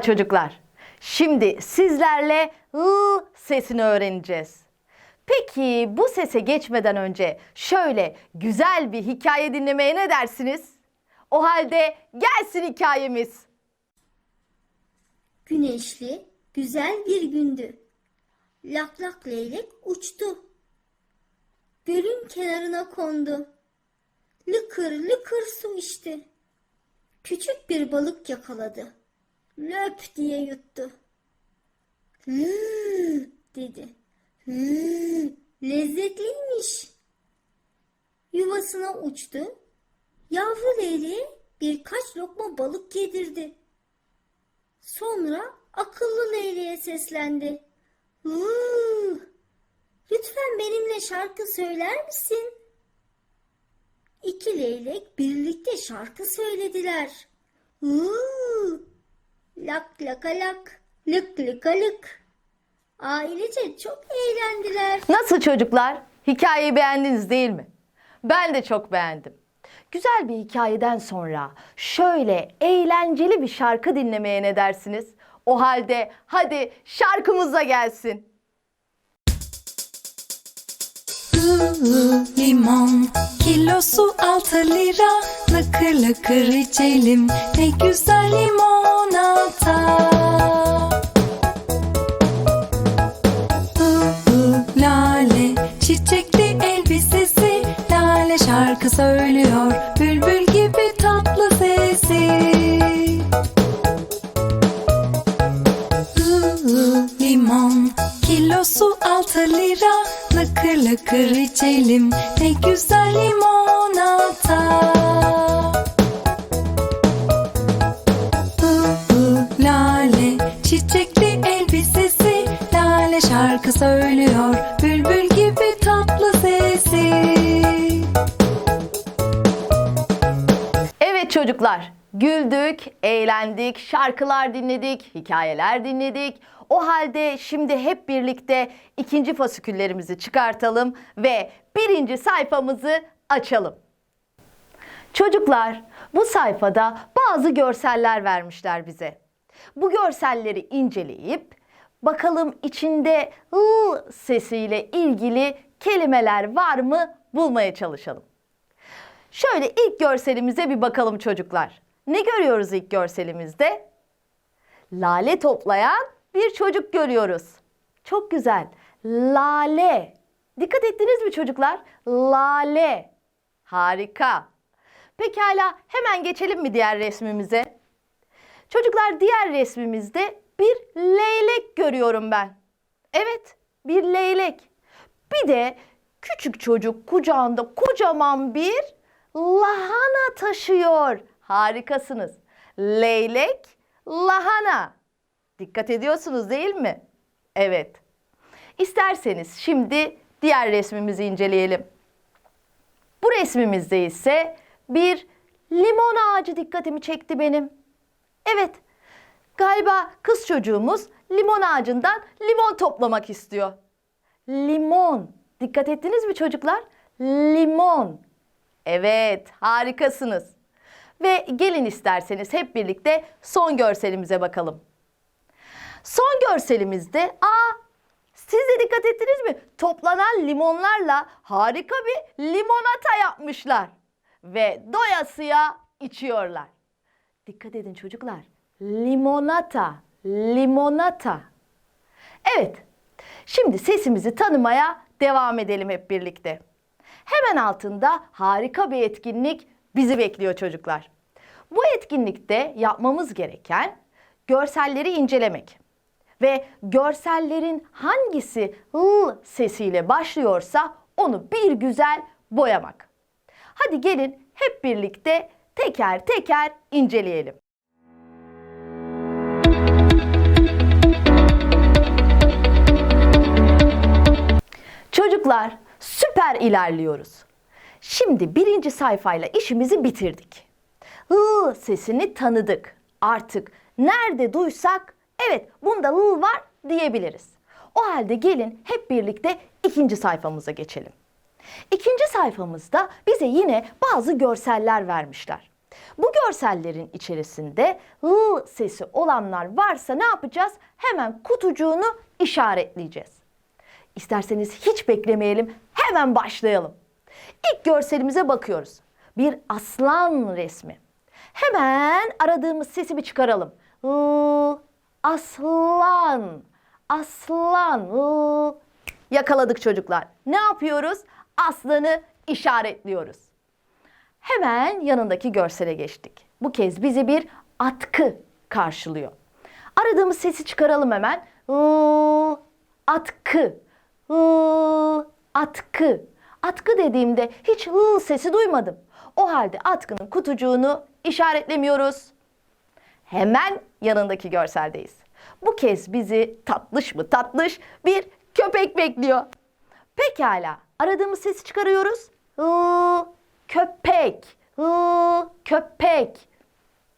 Çocuklar. Şimdi sizlerle ı sesini öğreneceğiz. Peki bu sese geçmeden önce şöyle güzel bir hikaye dinlemeye ne dersiniz? O halde gelsin hikayemiz. Güneşli, güzel bir gündü. Lak lak leylek uçtu. Gölün kenarına kondu. Lıkır lıkır su içti. Küçük bir balık yakaladı. Löp diye yuttu. Hı dedi. Hı, lezzetliymiş. Yuvasına uçtu. Yavru leyleğe birkaç lokma balık yedirdi. Sonra akıllı leyleğe seslendi. Hıı, lütfen benimle şarkı söyler misin? İki leylek birlikte şarkı söylediler. Hıı, lak laka lak, lık lıka lık. Ailece çok eğlendiler. Nasıl çocuklar? Hikayeyi beğendiniz değil mi? Ben de çok beğendim. Güzel bir hikayeden sonra şöyle eğlenceli bir şarkı dinlemeye ne dersiniz? O halde hadi şarkımıza gelsin. Limon kilosu altı lira Lıkır lıkır içelim ne güzel limonata Iı, Lale çiçekli elbisesi. Lale şarkı söylüyor Bülbül gibi tatlı sesi. Iı, Limon kilosu altı lira. Lıkır lıkır içelim ne güzel limonata çocuklar, güldük, eğlendik, şarkılar dinledik, hikayeler dinledik. O halde şimdi hep birlikte ikinci fasiküllerimizi çıkartalım ve birinci sayfamızı açalım. Çocuklar, bu sayfada bazı görseller vermişler bize. Bu görselleri inceleyip bakalım içinde ı sesiyle ilgili kelimeler var mı bulmaya çalışalım. Şöyle ilk görselimize bir bakalım çocuklar. Ne görüyoruz ilk görselimizde? Lale toplayan bir çocuk görüyoruz. Çok güzel. Lale. Dikkat ettiniz mi çocuklar? Lale. Harika. Pekala hemen geçelim mi diğer resmimize? Çocuklar diğer resmimizde bir leylek görüyorum ben. Evet, bir leylek. Bir de küçük çocuk kucağında kocaman bir lahana taşıyor. Harikasınız. Leylek, lahana. Dikkat ediyorsunuz değil mi? Evet. İsterseniz şimdi diğer resmimizi inceleyelim. Bu resmimizde ise bir limon ağacı dikkatimi çekti benim. Evet, galiba kız çocuğumuz limon ağacından limon toplamak istiyor. Limon. Dikkat ettiniz mi çocuklar? Limon. Evet, harikasınız. Ve gelin isterseniz hep birlikte son görselimize bakalım. Son görselimizde, aa siz de dikkat ettiniz mi? Toplanan limonlarla harika bir limonata yapmışlar. Ve doyasıya içiyorlar. Dikkat edin çocuklar. Limonata, limonata. Evet, şimdi sesimizi tanımaya devam edelim hep birlikte. Hemen altında harika bir etkinlik bizi bekliyor çocuklar. Bu etkinlikte yapmamız gereken görselleri incelemek ve görsellerin hangisi ı sesiyle başlıyorsa onu bir güzel boyamak. Hadi gelin hep birlikte teker teker inceleyelim. Çocuklar süper ilerliyoruz. Şimdi birinci sayfayla işimizi bitirdik. Hı sesini tanıdık. Artık nerede duysak evet bunda hı var diyebiliriz. O halde gelin hep birlikte ikinci sayfamıza geçelim. İkinci sayfamızda bize yine bazı görseller vermişler. Bu görsellerin içerisinde ı sesi olanlar varsa ne yapacağız? Hemen kutucuğunu işaretleyeceğiz. İsterseniz hiç beklemeyelim, hemen başlayalım. İlk görselimize bakıyoruz. Bir aslan resmi. Hemen aradığımız sesi bir çıkaralım. Iı, aslan, aslan. ıı. Yakaladık çocuklar. Ne yapıyoruz? Aslanı işaretliyoruz. Hemen yanındaki görsele geçtik. Bu kez bizi bir atkı karşılıyor. Aradığımız sesi çıkaralım hemen. Iı, atkı. Iı, atkı. Atkı dediğimde hiç ı sesi duymadım. O halde atkının kutucuğunu işaretlemiyoruz. Hemen yanındaki görseldeyiz. Bu kez bizi tatlış mı tatlış bir köpek bekliyor. Pekala. Aradığımız sesi çıkarıyoruz. Iı, köpek. Iı, köpek.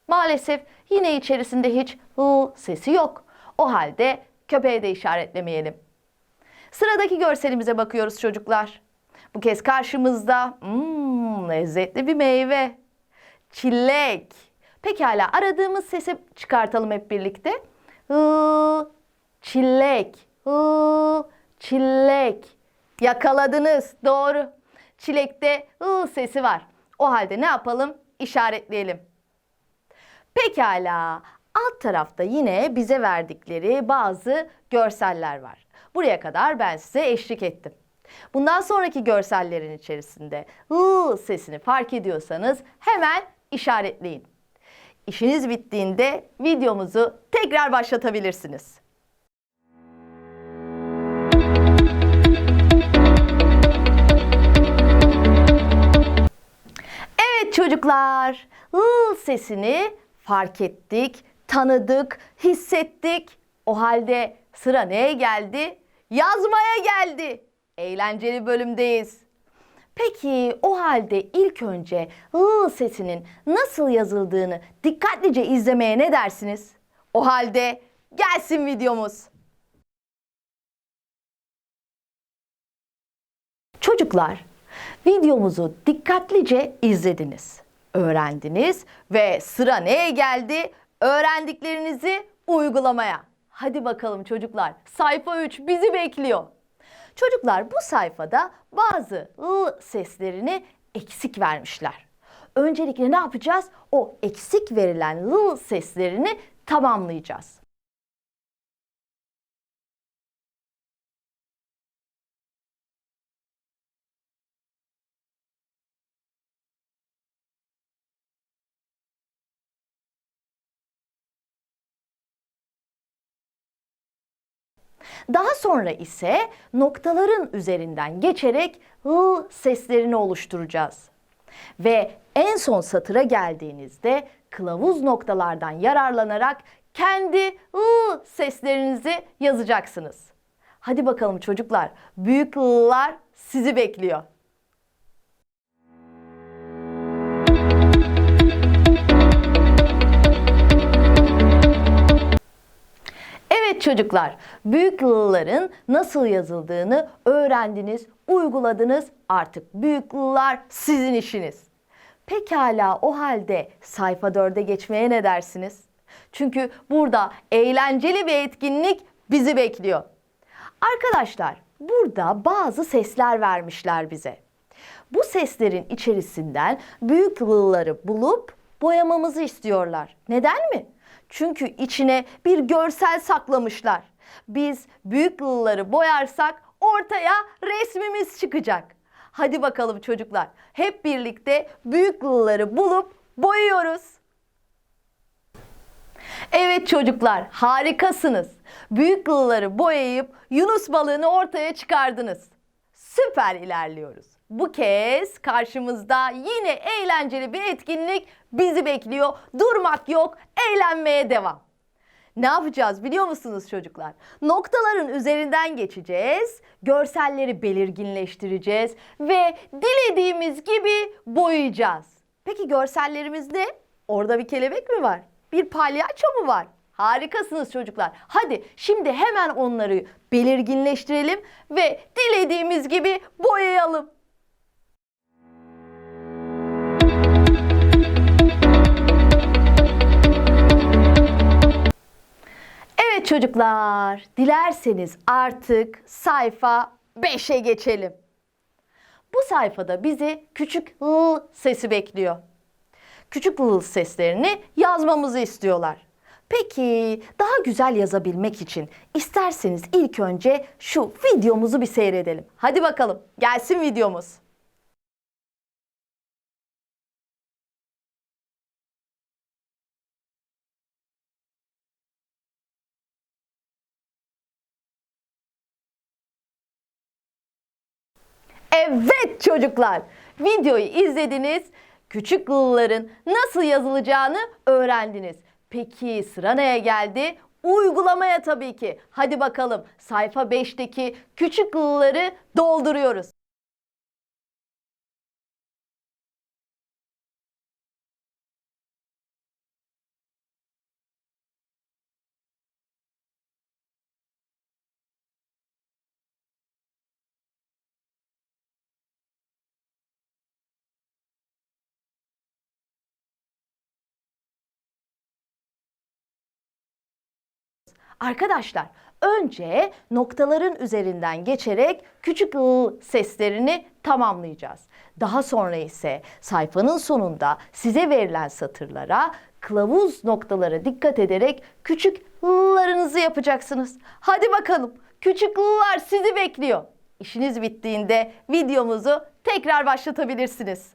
Maalesef yine içerisinde hiç ı sesi yok. O halde köpeği de işaretlemeyelim. Sıradaki görselimize bakıyoruz çocuklar. Bu kez karşımızda hmm, lezzetli bir meyve. Çilek. Pekala aradığımız sesi çıkartalım hep birlikte. Iı, çilek. Iı, çilek. Yakaladınız. Doğru. Çilekte ı sesi var. O halde ne yapalım? İşaretleyelim. Pekala. Alt tarafta yine bize verdikleri bazı görseller var. Buraya kadar ben size eşlik ettim. Bundan sonraki görsellerin içerisinde ı sesini fark ediyorsanız hemen işaretleyin. İşiniz bittiğinde videomuzu tekrar başlatabilirsiniz. Evet çocuklar, ı sesini fark ettik, tanıdık, hissettik. O halde sıra neye geldi? Yazmaya geldi. Eğlenceli bölümdeyiz. Peki o halde ilk önce ı sesinin nasıl yazıldığını dikkatlice izlemeye ne dersiniz? O halde gelsin videomuz. Çocuklar, videomuzu dikkatlice izlediniz, öğrendiniz ve sıra neye geldi? Öğrendiklerinizi uygulamaya. Hadi bakalım çocuklar, sayfa 3 bizi bekliyor. Çocuklar bu sayfada bazı ı seslerini eksik vermişler. Öncelikle ne yapacağız? O eksik verilen ı seslerini tamamlayacağız. Daha sonra ise noktaların üzerinden geçerek ı seslerini oluşturacağız. Ve en son satıra geldiğinizde kılavuz noktalardan yararlanarak kendi ı seslerinizi yazacaksınız. Hadi bakalım çocuklar, büyük ı'lar sizi bekliyor. Çocuklar, büyük lı'ların nasıl yazıldığını öğrendiniz, uyguladınız. Artık büyük lı'lar sizin işiniz. Pekala o halde sayfa 4'e geçmeye ne dersiniz? Çünkü burada eğlenceli bir etkinlik bizi bekliyor. Arkadaşlar, burada bazı sesler vermişler bize. Bu seslerin içerisinden büyük lı'ları bulup boyamamızı istiyorlar. Neden mi? Çünkü içine bir görsel saklamışlar. Biz büyük lı'ları boyarsak ortaya resmimiz çıkacak. Hadi bakalım çocuklar. Hep birlikte büyük lı'ları bulup boyuyoruz. Evet çocuklar harikasınız. Büyük lı'ları boyayıp Yunus balığını ortaya çıkardınız. Süper ilerliyoruz. Bu kez karşımızda yine eğlenceli bir etkinlik bizi bekliyor. Durmak yok, eğlenmeye devam. Ne yapacağız biliyor musunuz çocuklar? Noktaların üzerinden geçeceğiz, görselleri belirginleştireceğiz ve dilediğimiz gibi boyayacağız. Peki görsellerimiz ne? Orada bir kelebek mi var? Bir palyaço mu var? Harikasınız çocuklar. Hadi şimdi hemen onları belirginleştirelim ve dilediğimiz gibi boyayalım. Çocuklar, dilerseniz artık sayfa 5'e geçelim. Bu sayfada bizi küçük l sesi bekliyor. Küçük l seslerini yazmamızı istiyorlar. Peki daha güzel yazabilmek için isterseniz ilk önce şu videomuzu bir seyredelim. Hadi bakalım gelsin videomuz. Çocuklar, videoyu izlediniz. Küçük L'ların nasıl yazılacağını öğrendiniz. Peki sıra neye geldi? Uygulamaya tabii ki. Hadi bakalım sayfa 5'teki küçük L'ları dolduruyoruz. Arkadaşlar önce noktaların üzerinden geçerek küçük ı seslerini tamamlayacağız. Daha sonra ise sayfanın sonunda size verilen satırlara kılavuz noktalara dikkat ederek küçük ı'larınızı yapacaksınız. Hadi bakalım küçük ı'lar sizi bekliyor. İşiniz bittiğinde videomuzu tekrar başlatabilirsiniz.